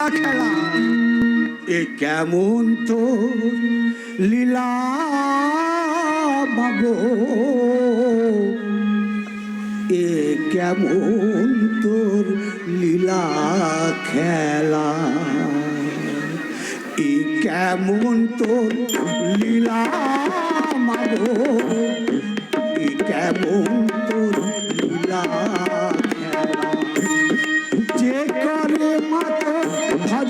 লীলা খেলা। এ কেমন তো লীলা বাবু এ কেমন তোর লীলা খেলা? এ কেমন তোর লীলা মাগো